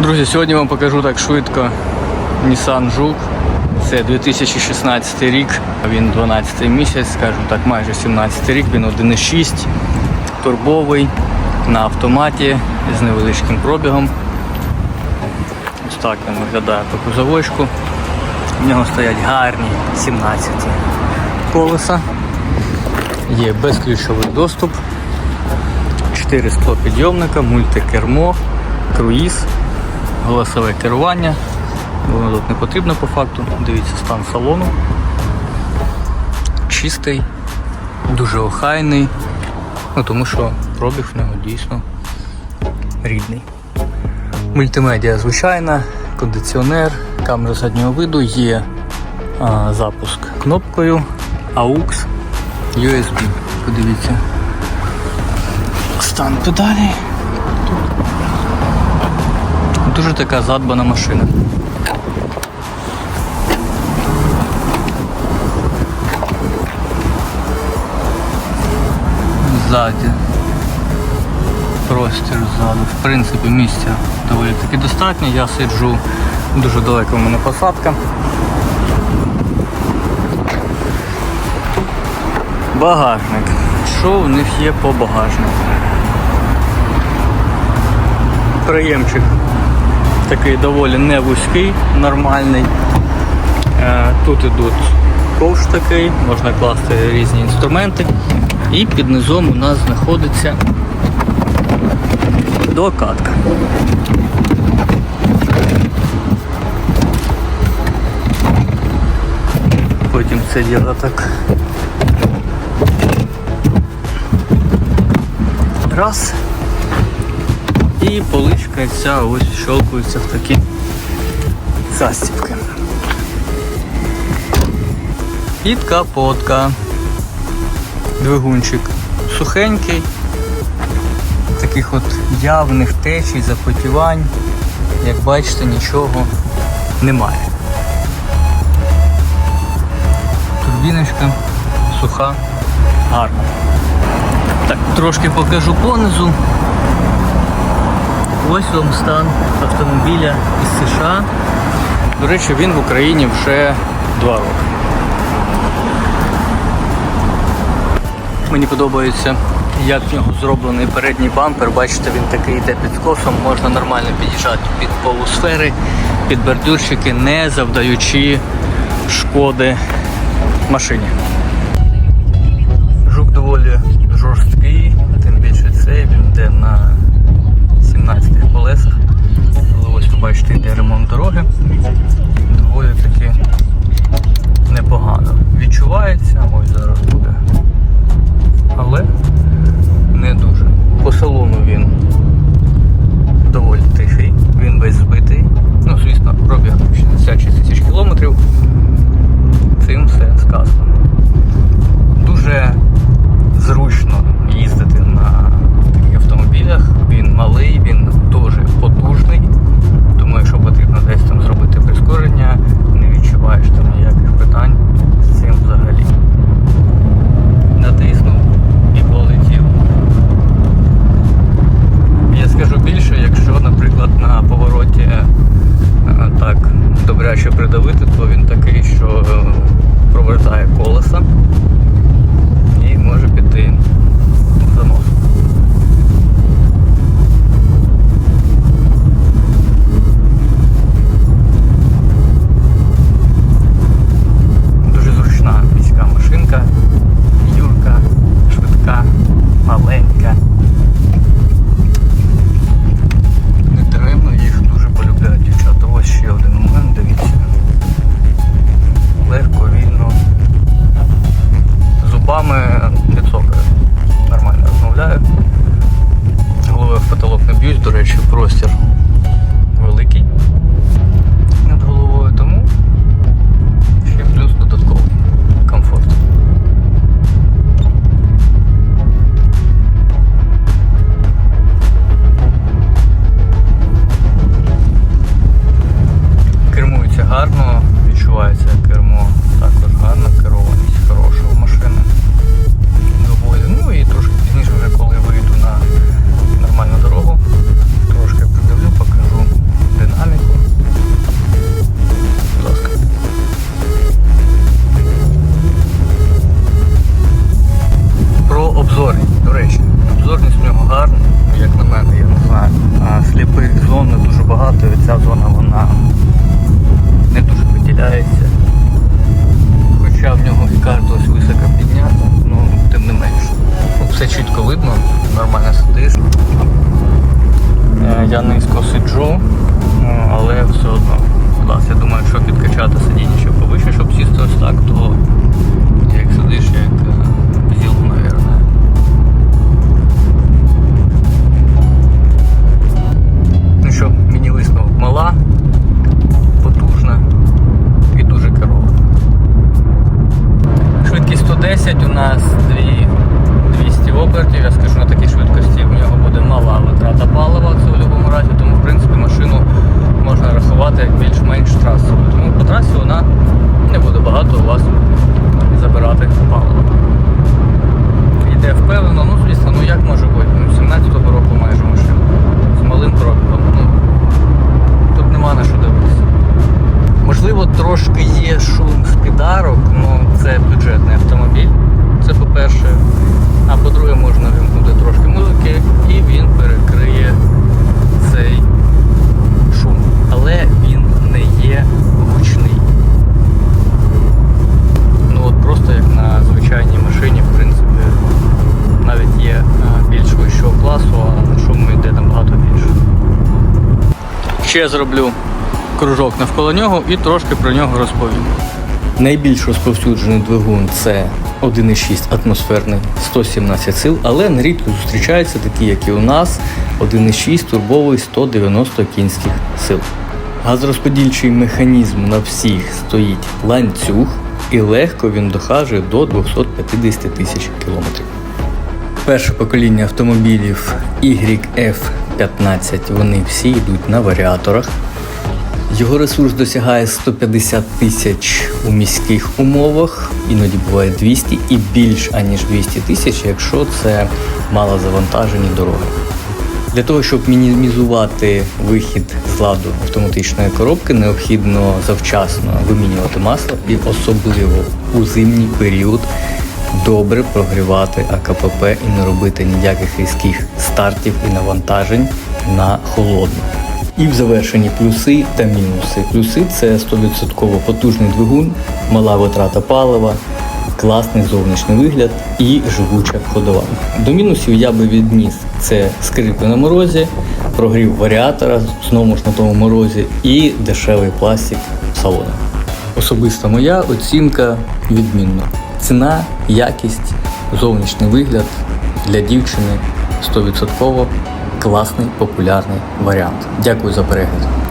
Друзі, сьогодні вам покажу так швидко Nissan Juke. Це 2016 рік, він 12 місяць, скажімо так, майже 17 рік, він 1.6, турбовий, на автоматі з невеличким пробігом. Ось так він виглядає по кузовочку. В нього стоять гарні 17 колеса. Є безключовий доступ, 4 підйомника, мультикермо, круїз, голосове керування. Воно тут не потрібно по факту. Дивіться стан салону. Чистий, дуже охайний, ну тому що пробіг в нього дійсно рідний. Мультимедіа звичайна, кондиціонер, камера заднього виду, є а, запуск кнопкою, AUX, USB. Подивіться. Стан педалі. Дуже така задбана машина. Ззаді. Простір ззаду. В принципі, місця доволі таки достатньо. Я сиджу дуже далеко в мене посадка. Багажник. Що в них є по багажнику? Приємчик такий доволі не вузький, нормальний. Е, Тут ідуть ковш такий, можна класти різні інструменти. І під низом у нас знаходиться докатка. Потім це діло так. Раз. І поличка ця ось щелкується в такі застібки. Підкапотка. Двигунчик сухенький. Таких от явних течій, запотівань, як бачите, нічого немає. Турбіночка суха, гарна. Так, трошки покажу понизу. Ось вам стан автомобіля із США. До речі, він в Україні вже два роки. Мені подобається, як в нього зроблений передній бампер. Бачите, він такий йде під скосом, можна нормально під'їжджати під полусфери, під бордюрчики, не завдаючи шкоди машині. Жук доволі жорсткий, тим більше цей він йде на 17 колесах. Але ось ви бачите, йде ремонт дороги. Доволі таки непогано. Відчувається, лицо нормально розмовляю. Головою в потолок не б'юсь, до речі, простір великий. нормально сидиш. Е, я низько сиджу, ну, але все одно. Клас, я думаю, якщо підкачати сидіння ще повище, щоб сісти ось так, то як сидиш, як е, Ще зроблю кружок навколо нього і трошки про нього розповім. Найбільш розповсюджений двигун це 1,6 атмосферний 117 сил, але нерідко зустрічаються такі, як і у нас, 1,6 турбовий 190 кінських сил. Газорозподільчий механізм на всіх стоїть ланцюг і легко він дохажує до 250 тисяч кілометрів. Перше покоління автомобілів YF15, вони всі йдуть на варіаторах. Його ресурс досягає 150 тисяч у міських умовах, іноді буває 200 і більш аніж 200 тисяч, якщо це малозавантажені дороги. Для того, щоб мінімізувати вихід з ладу автоматичної коробки, необхідно завчасно вимінювати масло і особливо у зимній період добре прогрівати АКПП і не робити ніяких різких стартів і навантажень на холодну. І в завершенні плюси та мінуси. Плюси це 100% потужний двигун, мала витрата палива, класний зовнішній вигляд і живуча ходова. До мінусів я би відніс це скрипи на морозі, прогрів варіатора знову ж на тому морозі і дешевий пластик в салоні. Особиста моя оцінка відмінна. Ціна, якість, зовнішній вигляд для дівчини 100% класний популярний варіант. Дякую за перегляд.